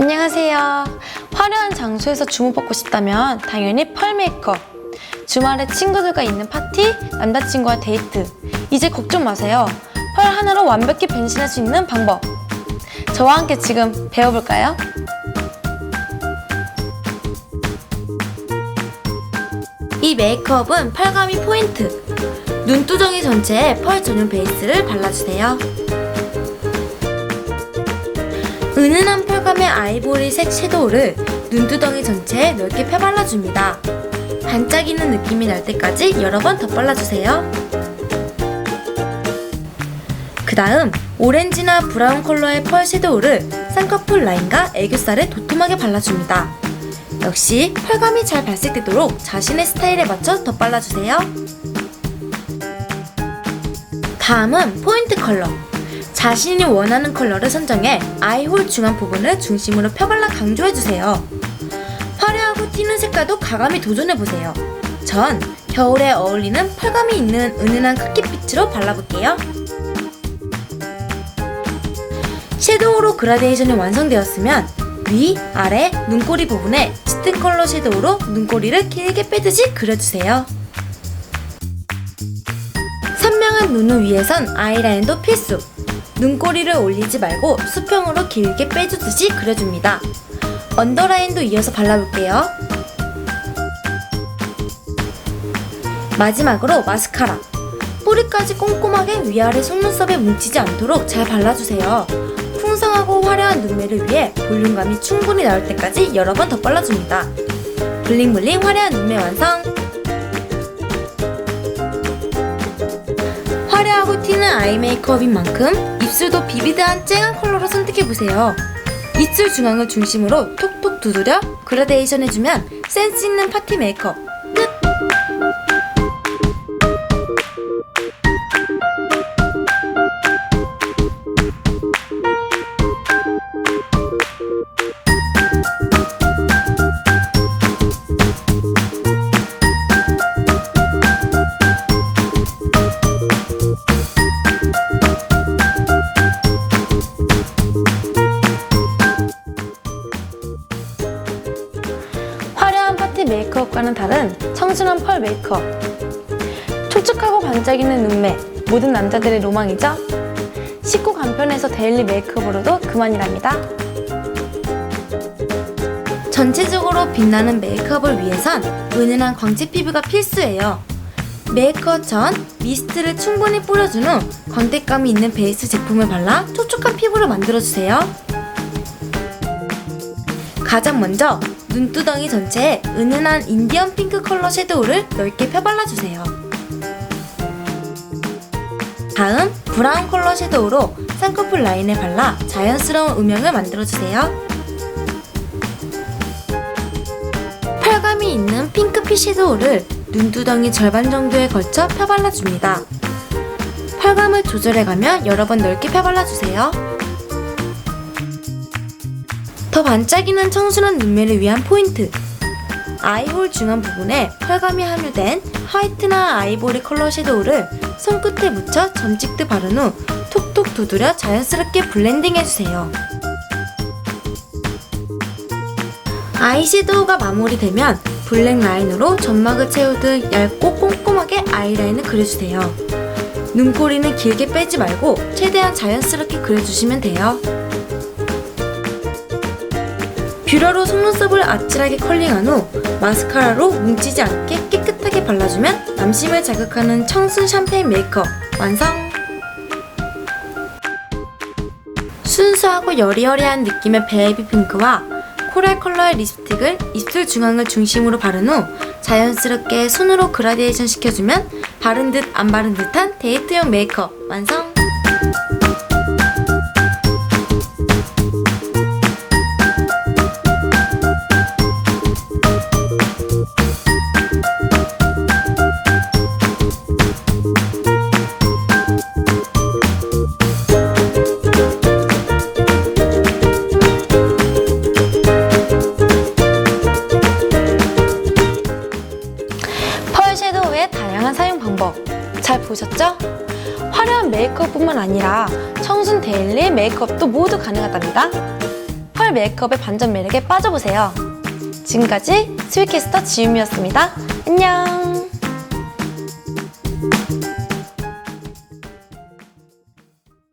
안녕하세요. 화려한 장소에서 주목받고 싶다면 당연히 펄 메이크업. 주말에 친구들과 있는 파티, 남자친구와 데이트. 이제 걱정 마세요. 펄 하나로 완벽히 변신할 수 있는 방법. 저와 함께 지금 배워볼까요? 이 메이크업은 펄감이 포인트. 눈두덩이 전체에 펄 전용 베이스를 발라주세요. 은은한 펄감의 아이보리색 섀도우를 눈두덩이 전체에 넓게 펴발라줍니다. 반짝이는 느낌이 날 때까지 여러 번 덧발라주세요. 그 다음 오렌지나 브라운 컬러의 펄 섀도우를 쌍꺼풀 라인과 애교살에 도톰하게 발라줍니다. 역시 펄감이 잘 발색되도록 자신의 스타일에 맞춰 덧발라주세요. 다음은 포인트 컬러. 자신이 원하는 컬러를 선정해 아이홀 중앙 부분을 중심으로 펴발라 강조해주세요. 화려하고 튀는 색깔도 가감히 도전해보세요. 전 겨울에 어울리는 펄감이 있는 은은한 카키빛으로 발라볼게요. 섀도우로 그라데이션이 완성되었으면 위, 아래, 눈꼬리 부분에 짙은 컬러 섀도우로 눈꼬리를 길게 빼듯이 그려주세요. 선명한 눈을 위해선 아이라인도 필수. 눈꼬리를 올리지 말고 수평으로 길게 빼주듯이 그려줍니다. 언더라인도 이어서 발라볼게요. 마지막으로 마스카라. 뿌리까지 꼼꼼하게 위아래 속눈썹에 뭉치지 않도록 잘 발라주세요. 풍성하고 화려한 눈매를 위해 볼륨감이 충분히 나올 때까지 여러 번더 발라줍니다. 블링블링 화려한 눈매 완성! 화려하고 튀는 아이 메이크업인 만큼 입술도 비비드한 쨍한 컬러로 선택해보세요. 입술 중앙을 중심으로 톡톡 두드려 그라데이션 해주면 센스 있는 파티 메이크업 메이크업과는 다른 청순한 펄 메이크업. 촉촉하고 반짝이는 눈매, 모든 남자들의 로망이죠? 쉽고 간편해서 데일리 메이크업으로도 그만이랍니다. 전체적으로 빛나는 메이크업을 위해선 은은한 광채 피부가 필수예요. 메이크업 전 미스트를 충분히 뿌려준 후 광택감이 있는 베이스 제품을 발라 촉촉한 피부를 만들어주세요. 가장 먼저 눈두덩이 전체에 은은한 인디언 핑크 컬러 섀도우를 넓게 펴발라주세요. 다음 브라운 컬러 섀도우로 쌍꺼풀 라인에 발라 자연스러운 음영을 만들어주세요. 펄감이 있는 핑크빛 섀도우를 눈두덩이 절반 정도에 걸쳐 펴발라줍니다. 펄감을 조절해가며 여러 번 넓게 펴발라주세요. 더 반짝이는 청순한 눈매를 위한 포인트. 아이홀 중앙 부분에 펄감이 함유된 화이트나 아이보리 컬러 섀도우를 손끝에 묻혀 점찍듯 바른 후 톡톡 두드려 자연스럽게 블렌딩 해주세요. 아이섀도우가 마무리되면 블랙 라인으로 점막을 채우듯 얇고 꼼꼼하게 아이라인을 그려주세요. 눈꼬리는 길게 빼지 말고 최대한 자연스럽게 그려주시면 돼요. 뷰러로 속눈썹을 아찔하게 컬링한 후 마스카라로 뭉치지 않게 깨끗하게 발라주면 남심을 자극하는 청순 샴페인 메이크업 완성! 순수하고 여리여리한 느낌의 베이비 핑크와 코랄 컬러의 립스틱을 입술 중앙을 중심으로 바른 후 자연스럽게 손으로 그라데이션 시켜주면 바른 듯 안 바른 듯한 데이트용 메이크업 완성! 펄 섀도우의 다양한 사용 방법 잘 보셨죠? 화려한 메이크업뿐만 아니라 청순 데일리 메이크업도 모두 가능하답니다. 펄 메이크업의 반전 매력에 빠져보세요. 지금까지 스위캐스터 지윤이었습니다. 안녕!